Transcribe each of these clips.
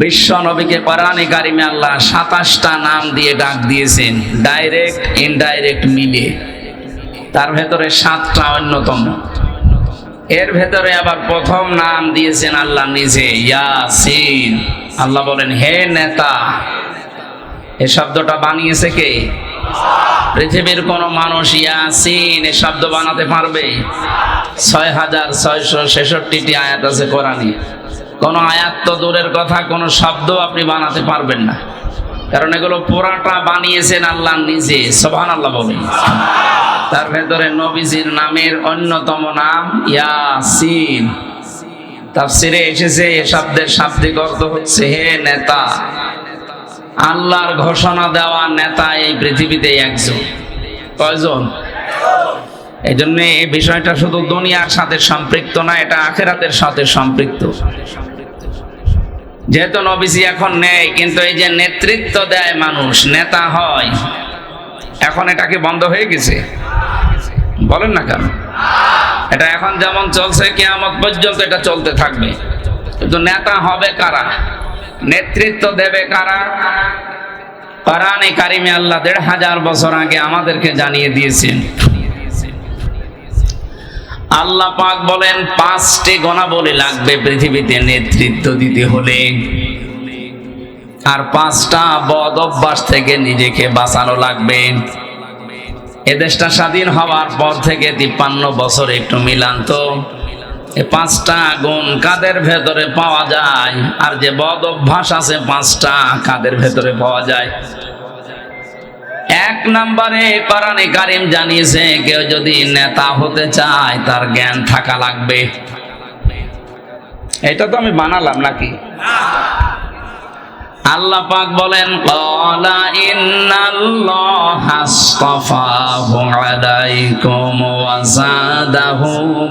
বিশ্ব নবীকে কোরআনে কারিমে আল্লাহ সাতাশটা নাম দিয়ে ডাক দিয়েছেন ডাইরেক্ট ইনডাইরেক্ট মিলে তার ভেতরে সাতটা অন্যতম। এর ভেতরে আবার প্রথম নাম দিয়েছেন আল্লাহ নিজে, ইয়াসিন। আল্লাহ বলেন, হে নেতা, এ শব্দটা বানিয়েছে কে? পৃথিবীর কোন মানুষ ইয়াসিন, এ শব্দ বানাতে পারবে? ছয় হাজার ছয়শো ছেষট্টিটি আয়াত আছে কোরআনে। কোন আয়াত তো দূরের কথা, কোন শব্দ আপনি বানাতে পারবেন না। কারণ এগুলো পুরাটা বানিয়েছেন আল্লাহ নিজে সোভান আল্লাহ বলেন। তার ভেতরে নবীজির নামের অন্যতম নাম ইয়াসিন। তাফসিরে এসেছে, এ শব্দের শাব্দিক অর্থ হচ্ছে, হে নেতা, আল্লাহর ঘোষণা দেওয়া নেতা এই পৃথিবীতে একজন। কয়জন? এই জন্য এই বিষয়টা শুধু দুনিয়ার সাথে সম্পৃক্ত না, এটা আখেরাতের সাথে সম্পৃক্ত। যেহেতু নবীজি এখন নেই, কিন্তু এই যে নেতৃত্ব দেয় মানুষ, নেতা হয়, এখন এটা কি বন্ধ হয়ে গেছে? বলেন না কেন? এটা এখন যেমন চলছে, কেয়ামত পর্যন্ত এটা চলতে থাকবে। কিন্তু নেতা হবে কারা? নেতৃত্ব দেবে কারা? কোরআনে কারিমে আল্লাহ দেড় হাজার বছর আগে আমাদেরকে জানিয়ে দিয়েছেন আল্লাহ পাক বলেন, পাঁচটি গণাবলী লাগবে পৃথিবীতে নেতৃত্ব দিতে হলে। আর পাঁচটা বদ অভ্যাস থেকে নিজেকে বাঁচানো লাগবে। এ দেশটা স্বাধীন হওয়ার পর থেকে তিপ্পান্ন বছর একটু মিলান তো এ পাঁচটা গুণ কাদের ভেতরে পাওয়া যায়? আর যে বদ অভ্যাস আছে, পাঁচটা কাদের ভেতরে পাওয়া যায়? এক নম্বরে কোরআনে কারিম জানিয়েছে কেউ যদি নেতা হতে চায় তার জ্ঞান থাকা লাগবে। এটা তো আমি বানালাম নাকি? আল্লাহ পাক বলেন ক্বালা ইন্নাল্লাহা আসতাফাহু আলাইকুম ওয়া যাদাহু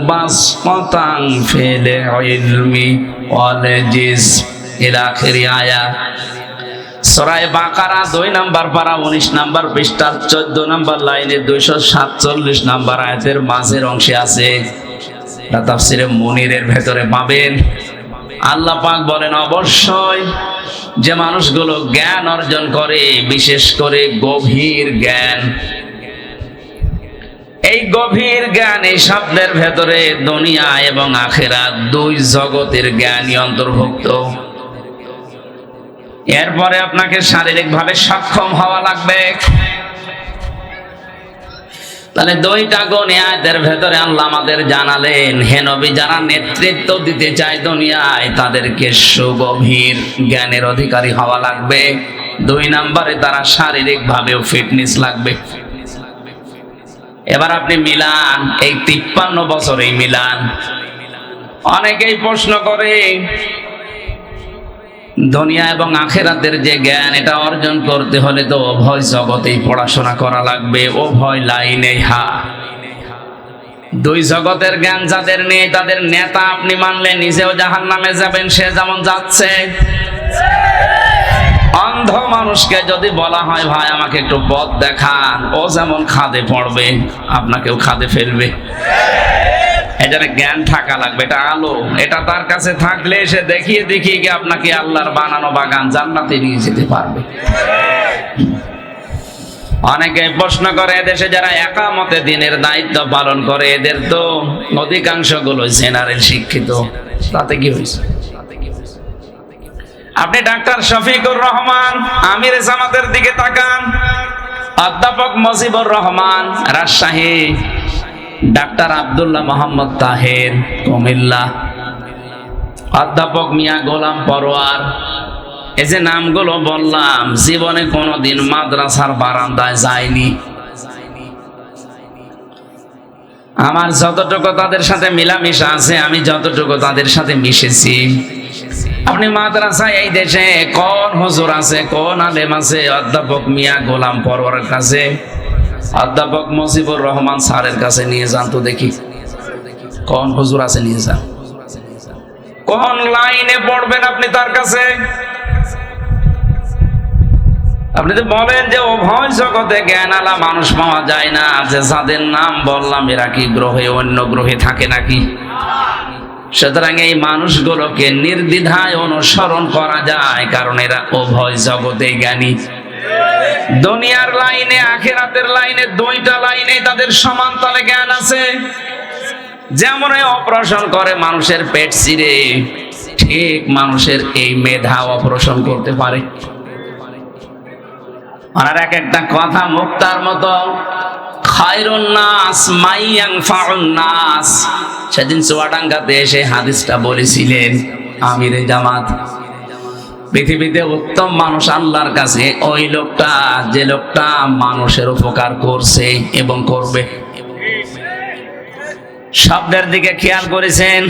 বাসতান ফিল ইলমি ওয়াল জিসম ইলা আখিরি আয়াত সরাই বাঁকারা দুই নাম্বার পারা উনিশ নাম্বার পৃষ্ঠার চোদ্দ নাম্বার লাইনে দুইশো সাতচল্লিশ নাম্বার আয়াতের মাঝের অংশে আছে। তাফসিরে মনিরের ভেতরে পাবেন। আল্লাহ পাক বলেন, অবশ্যই যে মানুষগুলো জ্ঞান অর্জন করে, বিশেষ করে গভীর জ্ঞান, এই গভীর জ্ঞান এই শব্দের ভেতরে দুনিয়া এবং আখেরা দুই জগতের জ্ঞানই অন্তর্ভুক্ত। এরপরে আপনাকে শারীরিকভাবে সক্ষম হওয়া লাগবে। তাহলে দুইটা গুণ আয়াতের ভেতরে আল্লাহ আমাদের জানালেন, হে নবী, যারা নেতৃত্ব দিতে চায় দুনিয়ায়, তাদেরকে সুগভীর জ্ঞানের অধিকারী হওয়া লাগবে। দুই নম্বরে তারা শারীরিক ভাবেও ফিটনেস লাগবে। এবার আপনি মিলান, এই তিপ্পান্ন বছরেই মিলান। অনেকেই প্রশ্ন করে দুনিয়া এবং আখেরাতের যে জ্ঞান, এটা অর্জন করতে হলে তো অভয় জগতেই পড়াশোনা করা লাগবে, উভয় লাইনে হা। দুই জগতের জ্ঞান যাদের নেই, তাদের নেতা আপনি মানলে নিজেও জাহান নামে যাবেন, সে যেমন যাচ্ছে। অন্ধ মানুষকে যদি বলা হয়, ভাই, আমাকে একটু পথ দেখান। ও যেমন খাদে পড়বে, আপনাকেও খাদে ফেলবে। এটার জ্ঞান থাকা লাগবে, এটা আলো। এটা তার কাছে থাকলে সে দেখিয়ে দেখিয়ে গিয়ে আপনাকে আল্লাহর বানানো বাগান জান্নাতে নিয়ে যেতে পারবে। অনেকে প্রশ্ন করে, এদেশে যারা একামতে দিনের দায়িত্ব পালন করে, এদের তো অধিকাংশগুলো জেনারেল শিক্ষিত। তাতে কি হয়েছে? আপনি ডাক্তার শফিকুর রহমান, আমির জামাতের দিকে তাকান। অধ্যাপক মজিবুর রহমান, রাজশাহী। ডাক্তার আব্দুল্লাহ মোহাম্মদ তাহের, কুমিল্লা। অধ্যাপক মিয়া গোলাম পরোয়ার। এই যে নামগুলো বললাম, জীবনে কোনোদিন মাদ্রাসার বারান্দায় যায়নি। আমার যতটুকু তাদের সাথে মিলামিশা আছে, আমি যতটুকু তাদের সাথে মিশেছি। আপনি মাদ্রাসায় এই দেশে কোন হুজুর আছে, কোন আলেম আছে, অধ্যাপক মিয়া গোলাম পরোয়ারের কাছে অধ্যাপক মজিবুর রহমান স্যারের কাছে নিয়ে যান তো দেখি। কোন হুজুর আছে নিয়ে যান। কোন লাইনে পড়বেন আপনি তার কাছে? আপনি তো বলেন যে উভয় জগতে জ্ঞান আলা মানুষ পাওয়া যায় না। যে যাদের নাম বললাম, এরা কি গ্রহে অন্য গ্রহে থাকে নাকি? সুতরাং এই মানুষগুলোকে নির্দ্বিধায় অনুসরণ করা যায়, কারণ এরা উভয় জগতে জ্ঞানী। দুনিয়ার লাইনে, আখেরাতের লাইনে, দুইটা লাইনে তাদের সমান তলে জ্ঞান আছে। যেমন অপারেশন করে মানুষের পেট চিরে, ঠিক মানুষের এই মেধা অপারেশন করতে পারে। আর এক একটা কথা মুক্তার মতো সেদিন চুয়াডাঙ্গাতে এসে হাদিসটা বলেছিলেন, আমিরে জামাত। পৃথিবীতে উত্তম মানুষ আল্লাহর কাছে, ওই লোকটা যে লোকটা মানুষের উপকার করছে এবং করবে। শব্দের দিকে খেয়াল করেছেন?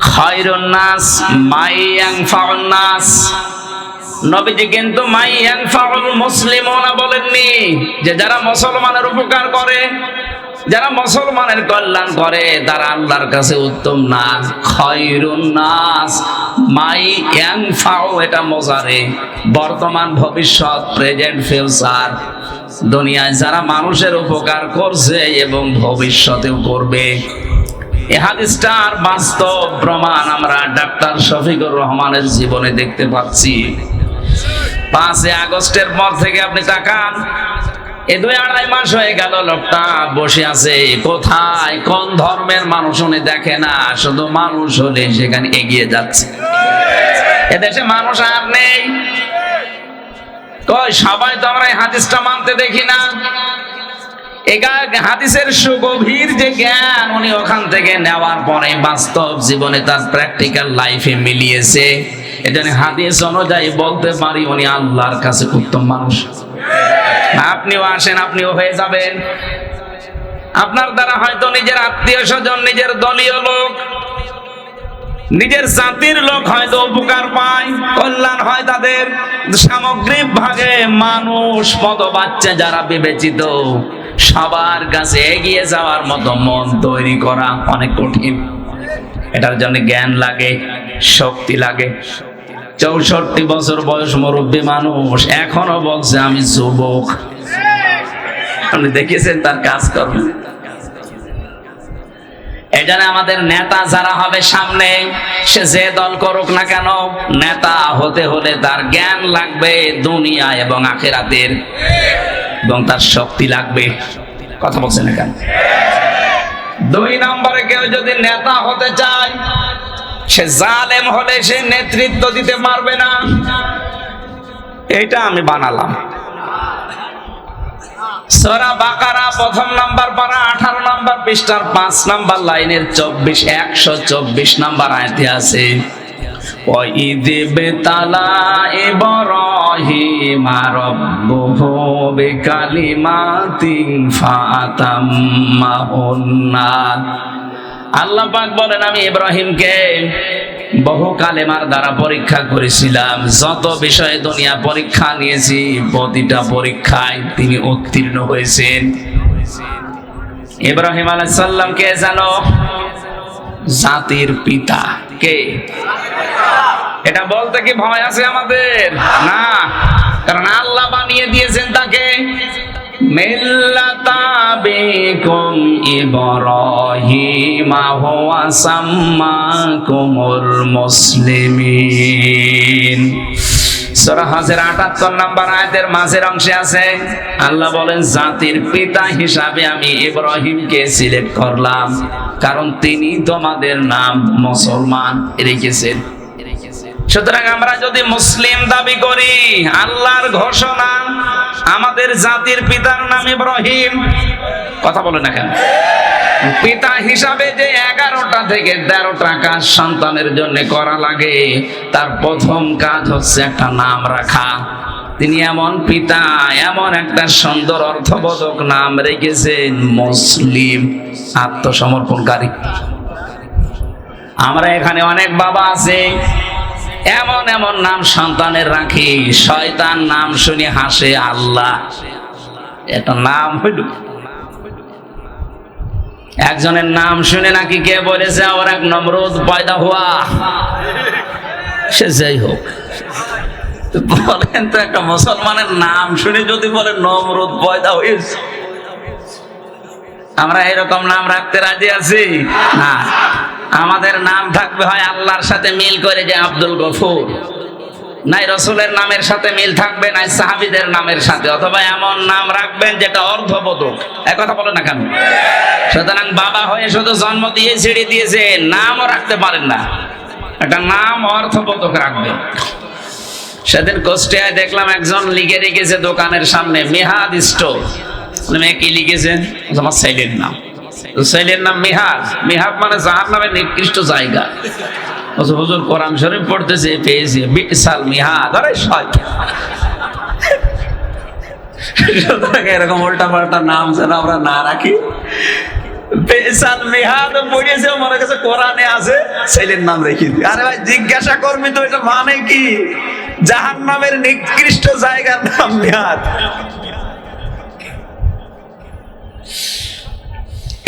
খায়রুন নাস মাইয়াং ফাউন নাস। নবীজি কিন্তু বলেননি যে যারা মুসলমানের উপকার করে যারা মুসলমানের কল্যাণ করে, তারা আল্লাহর কাছে উত্তম না খয়রুন নাস মাই এটা মজারে। বর্তমান, ভবিষ্যৎ, প্রেজেন্ট, ফিউচার। দুনিয়ায় যারা মানুষের উপকার করছে এবং ভবিষ্যতেও করবে। এ হাদিসটার বাস্তব প্রমাণ আমরা ডাক্তার শফিকুর রহমানের জীবনে দেখতে পাচ্ছি। পাঁচই আগস্টের পর থেকে আপনি তাকান। দুই আড়াই মাস হয়ে গেল, লোকটা বসে আছে। কোথায়? কোন ধর্মের মানুষ উনি দেখে না, শুধু মানুষ হলে সেখানে এগিয়ে যাচ্ছে। এদেশে মানুষ আর নেই। সবাই তো আমরা হাদিসটা মানতে দেখি না। হাদিসের সুগভীর যে জ্ঞান উনি ওখান থেকে নেওয়ার পরে বাস্তব জীবনে তার প্র্যাকটিক্যাল লাইফে মিলিয়েছে। এজন্য হাদিস অনুযায়ী বলতে পারি, উনি আল্লাহর কাছে উত্তম মানুষ। আপনিও আসেন, আপনিও হয়ে যাবেন। আপনার দ্বারা হয়তো নিজের আত্মীয় স্বজন, নিজের দলীয় লোক, নিজের জাতির লোক হয়তো উপকার পায়, কল্যাণ হয় তাদের। সামগ্রিক ভাগে মানুষ মতো বাচ্চা যারা বিবেচিত, সবার কাছে এগিয়ে যাওয়ার মতো মন তৈরি করা অনেক কঠিন। এটার জন্য জ্ঞান লাগে, শক্তি লাগে। চৌষট্টি বছর বয়স মুরব্বী মানুষ, এখনও বলছে আমি যুবক। আপনি দেখেছেন তার কাজ করবে এজন্য আমাদের নেতা যারা হবে সামনে, সে যে দল করুক না কেন, নেতা হতে হলে তার জ্ঞান লাগবে দুনিয়া এবং আখেরাতের। এবং তার শক্তি লাগবে। কথা বলছেন কেন? দুই নম্বরে কেউ যদি নেতা হতে চায় সে জালেম হলে সে নেতৃত্ব দিতে পারবে না। এটা আমি বানালাম। সরা বাকারা প্রথম নাম্বার পারা, আঠারো নাম্বার পৃষ্ঠার পাঁচ নাম্বার লাইনের চব্বিশ, একশো চব্বিশ নাম্বার আয়তে আছে কালিমাতিন ফাতাম্মাহুন্না আল্লাহ পাক বলেন, আমি ইব্রাহিমকে বহু কালেমার দ্বারা পরীক্ষা করেছিলাম। যত বিষয়ে দুনিয়া পরীক্ষা নিয়েছি, প্রতিটা পরীক্ষায় তিনি উত্তীর্ণ হয়েছেন। ইব্রাহিম আলাইহিস কে জানো? জাতির পিতা। কে? এটা বলতে কি ভয় আছে আমাদের? না। কারণ আল্লাহ বানিয়ে দিয়েছেন তাকে। মিল্লাতা বিকুম ইব্রাহিমা হুয়া সাম্মাকুমুল মুসলিমিন। সূরা হাজের 78 নাম্বার আয়াতের মাঝের অংশে আছে, আল্লাহ বলেন, জাতির পিতা হিসাবে আমি ইব্রাহিমকে সিলেক্ট করলাম, কারণ তিনি তোমাদের নাম মুসলমান রেখেছেন। সুতরাং আমরা যদি মুসলিম দাবি করি, আল্লাহর ঘোষণা আমাদের জাতির পিতার নাম ইব্রাহিম। কথা বলে না কেন? পিতা হিসাবে যে এগারোটা থেকে তেরোটা কাজ সন্তানের জন্য করা লাগে, তার প্রথম কাজ হচ্ছে একটা নাম রাখা। তিনি এমন পিতা, এমন একটা সুন্দর অর্থবোধক নাম রেখেছেন মুসলিম আত্মসমর্পণকারী। আমরা এখানে অনেক বাবা আছে এমন এমন নাম সন্তানের রাখি। শয়তান নাম শুনে হাসে, আল্লাহ। এটা নাম হইল। একজনের নাম শুনে নাকি কে বলেছে ওর এক নমরুদ পয়দা হওয়া সে যাই হোক। বলেন তো, একটা মুসলমানের নাম শুনে যদি বলে, নমরুদ পয়দা হয়েছে। আমরা এরকম নাম রাখতে রাজি আছি? না। আমাদের নাম থাকবে হয় আল্লাহর সাথে মিল করে যে আব্দুল গফুর। নাই রসুলের নামের সাথে মিল থাকবে, নাই সাহাবিদের নামের সাথে। অথবা এমন নাম রাখবেন যেটা অর্ধবোধক। কথা বলে না কেন? সুতরাং বাবা হয়ে শুধু জন্ম দিয়ে ছেড়ে দিয়েছে, নামও রাখতে পারেন না। একটা নাম অর্থবোধক রাখবেন সেদিন কোষ্টিয়ায় দেখলাম একজন লিখে রেখেছে দোকানের সামনে মেহাদ স্টোর কি লিখেছেন আমার সাইলের নাম। সাইলের নাম মেহাদ মেহাদ মানে যার নামে নিকৃষ্ট জায়গা। হুজুর কোরআন শরীফ পড়তেছে, পেয়েছে, বিশাল মিহাদ আরে শয়তান। এরকম উল্টা পাল্টা নাম যেন আমরা না রাখি। বেসাল মেহাদ পড়িয়েছে মনে কাছে কোরআনে আছে। ছেলের নাম রেখে দিই। আরে ভাই, জিজ্ঞাসা করবি তো, এটা মানে কি? জাহান নামের নিকৃষ্ট জায়গার নাম মেহাদ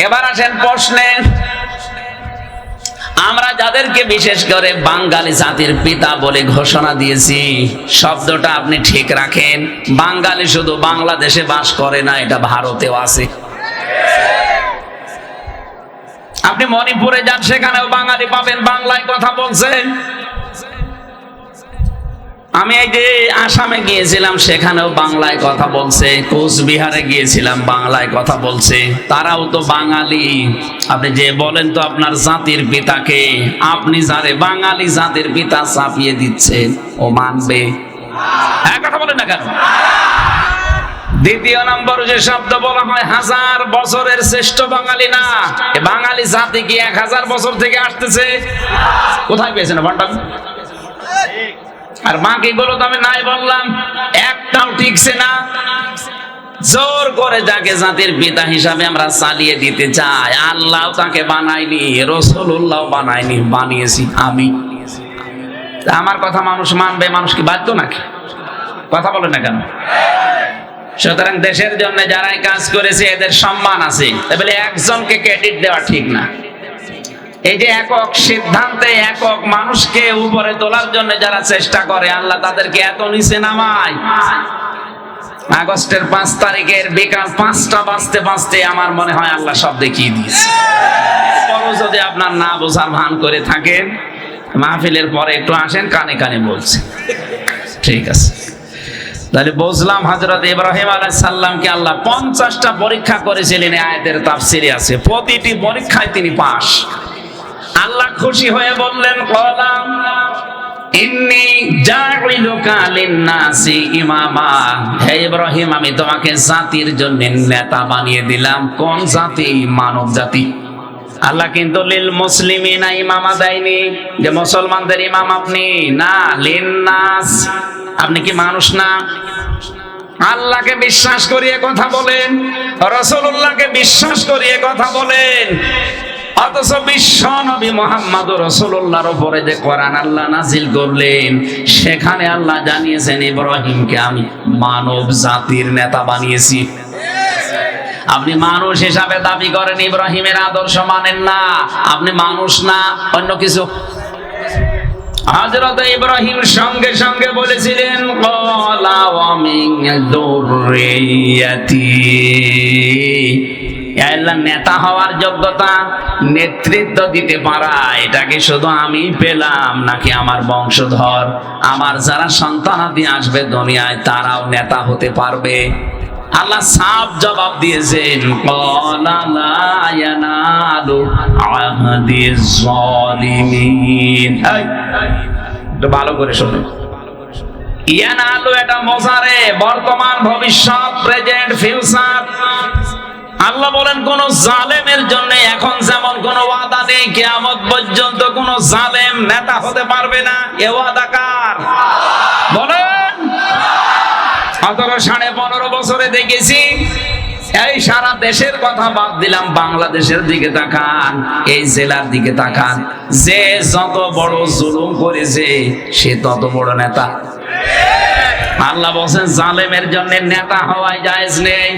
এবার আসেন প্রশ্নে। আমরা যাদেরকে বিশেষ করে বাঙালি জাতির পিতা বলে ঘোষণা দিয়েছি, শব্দটা আপনি ঠিক রাখেন। বাঙালি শুধু বাংলাদেশে বাস করে না, এটা ভারতেও আছে। আপনি মণিপুরে যান, সেখানেও বাঙালি পাবেন, বাংলায় কথা বলছেন। আমি এই যে আসামে গিয়েছিলাম, সেখানেও বাংলায় কথা বলছে। কোচবিহারে গিয়েছিলাম, বাংলায় কথা বলছে। তারাও তো বাঙালি। আপনি যে বলেন তো আপনার জাতির পিতাকে, আপনি যারে বাঙালি জাতির পিতা চাপিয়ে দিচ্ছেন ও মানবে। হ্যাঁ কথা বলেন না কেন? দ্বিতীয় নম্বর যে শব্দ বলা হয়, হাজার বছরের শ্রেষ্ঠ বাঙালি না। বাঙালি জাতি কি এক হাজার বছর থেকে আসতেছে? কোথায় পেয়েছেন ভান্ডার আর বাকিগুলো তো আমি নাই বললাম। একটাও ঠিকছে না। জোর করে যাকে জাতির পিতা হিসাবে আমরা চালিয়ে দিতে চাই, আল্লাহ তাকে বানাইনি রসুল্লাহ বানাইনি বানিয়েছি আমি। আমার কথা মানুষ মানবে, মানুষ কি বাধ্য নাকি? কথা বলে না কেন? সুতরাং দেশের জন্য যারাই কাজ করেছে, এদের সম্মান আছে। বলে একজনকে ক্রেডিট দেওয়া ঠিক না। এই যে একক সিদ্ধান্তে একক মানুষকে উপরে তোলার জন্য যারা চেষ্টা করে, আল্লাহ তাদেরকে এত নিচে নামায়। আগস্টের পাঁচ তারিখের বিকাল পাঁচটা বাজতে বাজতে আমার মনে হয় আল্লাহ সব দেখিয়ে দিয়েছে। যদি আপনার না বোঝার ভান করে থাকেন, মাহফিলের পরে একটু আসেন, কানে কানে বলছে। ঠিক আছে। তাহলে বুঝলাম হজরত ইব্রাহিম আলাইহিস সাল্লামকে আল্লাহ পঞ্চাশটা পরীক্ষা করেছিলেন আয়াতের তাফসিরে আছে। প্রতিটি পরীক্ষায় তিনি পাশ। আল্লাহ খুশি হয়ে বললেন কলাম ইমামা। হে ইব্রাহিম, আমি তোমাকে জাতির জন্য নেতা বানিয়ে দিলাম। কোন জাতি? মানব জাতি। আল্লাহ কিন্তু লিল মুসলিমিনা ইমামা দেয়নি। যে মুসলমানদের ইমাম আপনি, না, লিন্নাস। আপনি কি মানুষ না? আল্লাহকে বিশ্বাস করিয়ে কথা বলেন রসুল্লাহকে বিশ্বাস করিয়ে কথা বলেন। সেখানে আল্লাহ জানিয়েছেন, ইব্রাহিমকে আমি মানব জাতির নেতা বানিয়েছি। আপনি মানুষ হিসাবে দাবি করেন, ইব্রাহিমের আদর্শ মানেন না। আপনি মানুষ না, অন্য কিছু। হজরত ইব্রাহিম সঙ্গে সঙ্গে বলেছিলেন "ক্বালা ওয়া মিন যুররিয়াতি।" এ আল্লাহ, নেতা হওয়ার যোগ্যতা নেতৃত্ব দিতে পারা, এটাকে শুধু আমি পেলাম নাকি আমার বংশধর, আমার যারা সন্তানাদি আসবে দুনিয়ায় তারাও নেতা হতে পারবে। আল্লাহ সাফ জবাব দিয়েছেন ভালো করে শুনুন ইয়ানালু এটা মজারে, বর্তমান, ভবিষ্যৎ, প্রেজেন্ট, ফিউচার। আল্লাহ বলেন, কোন জালেমের জন্য এখন যেমন কোন ওয়াদা নেই, কিয়ামত পর্যন্ত কোন জালেম নেতা হতে পারবে না। এ ওয়াদা কার? বলেন সতেরো সাড়ে পনেরো বছরে দেখেছি, এই সারা দেশের কথা বাদ দিলাম, বাংলাদেশের দিকে তাকান, এই জেলার দিকে তাকান। যে যত বড় জুলুম করেছে, সে তত বড় নেতা। আল্লাহ বলছেন, জালেমের জন্য নেতা হওয়ায় জায়েজ নেই।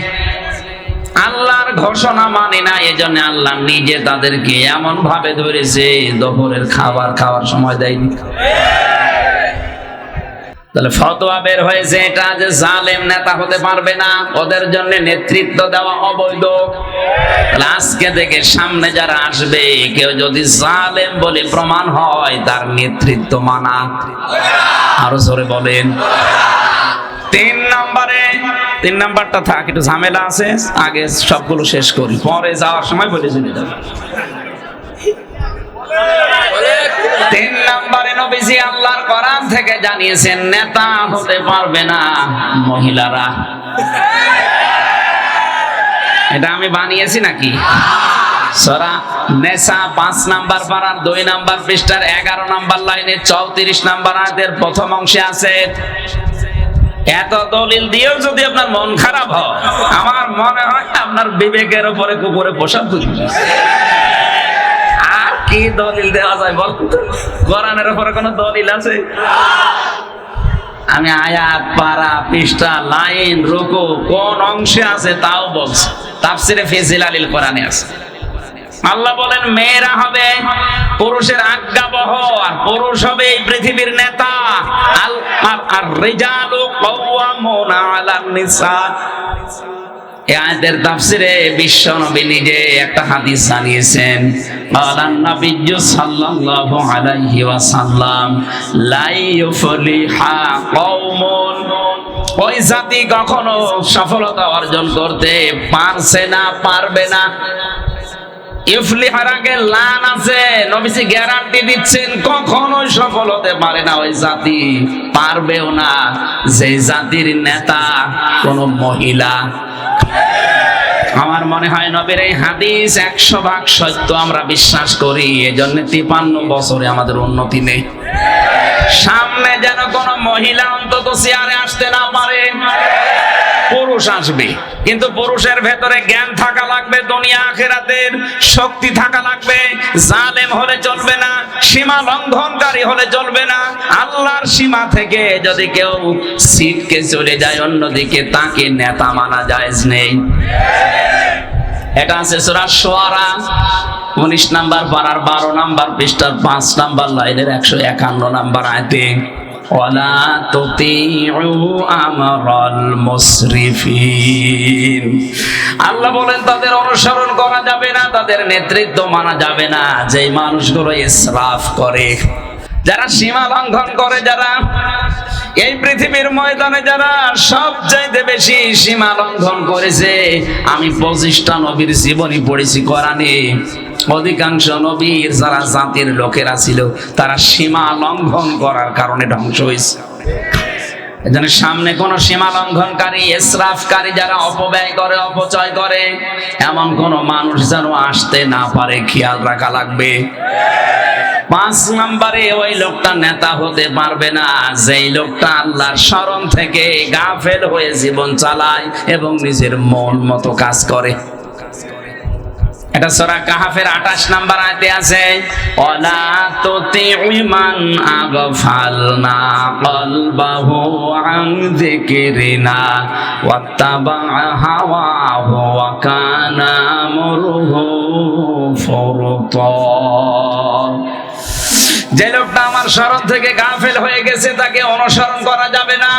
আল্লাহর ঘোষণা মানে না, এজন্য আল্লাহ নিজে তাদেরকে এমন ভাবে ধরেছে, দুপুরের খাবার খাওয়ার সময় দেয়নি। তাহলে ফতোয়া বের হয়েছে এটা যে জালেম নেতা হতে পারবে না, ওদের জন্য নেতৃত্ব দেওয়া অবৈধ। তাহলে আজকে থেকে সামনে যারা আসবে, কেউ যদি জালেম বলে প্রমাণ হয়, তার নেতৃত্ব মানা। আরও জোরে বলেন। তিন নম্বরে তিন নাম্বারটা থাক, একটু ঝামেলা আছে, আগে সবগুলো শেষ করি। পরে যাওয়ার সময় বলে যাবে। তিন নবীজি আল্লাহর কোরআন থেকে জানিয়েছেন, নেতা হতে পারবে না মহিলারা। এটা আমি বানিয়েছি নাকি? সরা, নেশা পাঁচ নাম্বার পাড়ার দুই নাম্বার পৃষ্ঠার এগারো নাম্বার লাইনে চৌত্রিশ নাম্বার আয়াতের প্রথম অংশে আছে। এত দলিল দিয়েও যদি আপনার মন খারাপ হয়, আমার মনে হয় আপনার বিবেকের উপরে কুকুরে আর কি দলিল দেওয়া যায় বল? কোরআনের উপরে কোনো দলিল আছে? আমি আয়াত, পারা, পৃষ্ঠা, লাইন, রুকু, কোন অংশে আছে তাও বলছি। তাফসিরে ফিজিল আলিল কোরআনে আছে। আল্লাহ বলেন, মেয়েরা হবে পুরুষের আজ্ঞাবহ, আর পুরুষ হবে এই পৃথিবীর নেতা। আল আর রিজালু কাওয়ামুনা আলান নিসা। নিজে একটা কখনো সফলতা অর্জন করতে পারছে না, পারবে না। ইফলিহার আগে গ্যারান্টি দিচ্ছেন, কখনোই হতে পারে না ওই জাতি। পারবেও না। যে জাতির নেতা কোন মহিলা। আমার মনে হয় নবীর এই হাদিস একশো ভাগ সত্য, আমরা বিশ্বাস করি। এজন্য তিপান্ন বছরে আমাদের উন্নতি নেই। সামনে যেন কোন মহিলা অন্তত চেয়ারে আসতে না পারে। পুরুষ আসবে। কিন্তু পুরুষের ভেতরে জ্ঞান থাকা লাগবে, দুনিয়া আখেরাতের শক্তি থাকা লাগবে। জালেম হলে চলবে না, সীমা লঙ্ঘনকারী হলে চলবে না। আল্লাহর সীমা থেকে যদি কেউ সিটকে চলে যায়, অন্যদিকে তাকে নেতা মানা জায়েজ নেই। এটা আছে সূরা শুআরা উনিশ নাম্বার পারার বারো নাম্বার পৃষ্ঠার পাঁচ নাম্বার লাইনের একশো একান্ন নাম্বার আয়তে। ওয়ালা তুতিউ আমরাল মুসরিফিন আল্লাহ বলেন, তাদের অনুসরণ করা যাবে না, তাদের নেতৃত্ব মানা যাবে না। যে মানুষগুলো ইসরাফ করে, যারা সীমা লঙ্ঘন করে, যারা এই পৃথিবীর ময়দানে যারা সব চাইতে বেশি সীমা লঙ্ঘন করেছে, আমি পঁচিশটা নবীর জীবনী পড়েছি কোরআনে। অধিকাংশ নবীর যারা জাতির লোকেরা ছিল, তারা সীমা লঙ্ঘন করার কারণে ধ্বংস হয়েছে। এজন্য সামনে কোন সীমা লঙ্ঘনকারী এসরাফকারী যারা অপব্যয় করে, অপচয় করে, এমন কোন মানুষ যেন আসতে না পারে, খেয়াল রাখা লাগবে। পাঁচ নম্বরে ওই লোকটা নেতা হতে পারবে না। যেই লোকটা আল্লাহর স্মরণ থেকে গাফেল হয়ে জীবন চালায় এবং নিজের মন মতো কাজ করে। এটা সূরা কাহাফের 28 নাম্বার আয়াতে আছে ওয়ালা তুতিমান আগফালনা কলবাহু আন যিকরিনা ওয়াত্তাবা হাওয়াহু ওয়া কানা আমরুহু ফুরতা. যে লোকটা আমার স্মরণ থেকে গাফেল হয়ে গেছে, তাকে অনুসরণ করা যাবে না।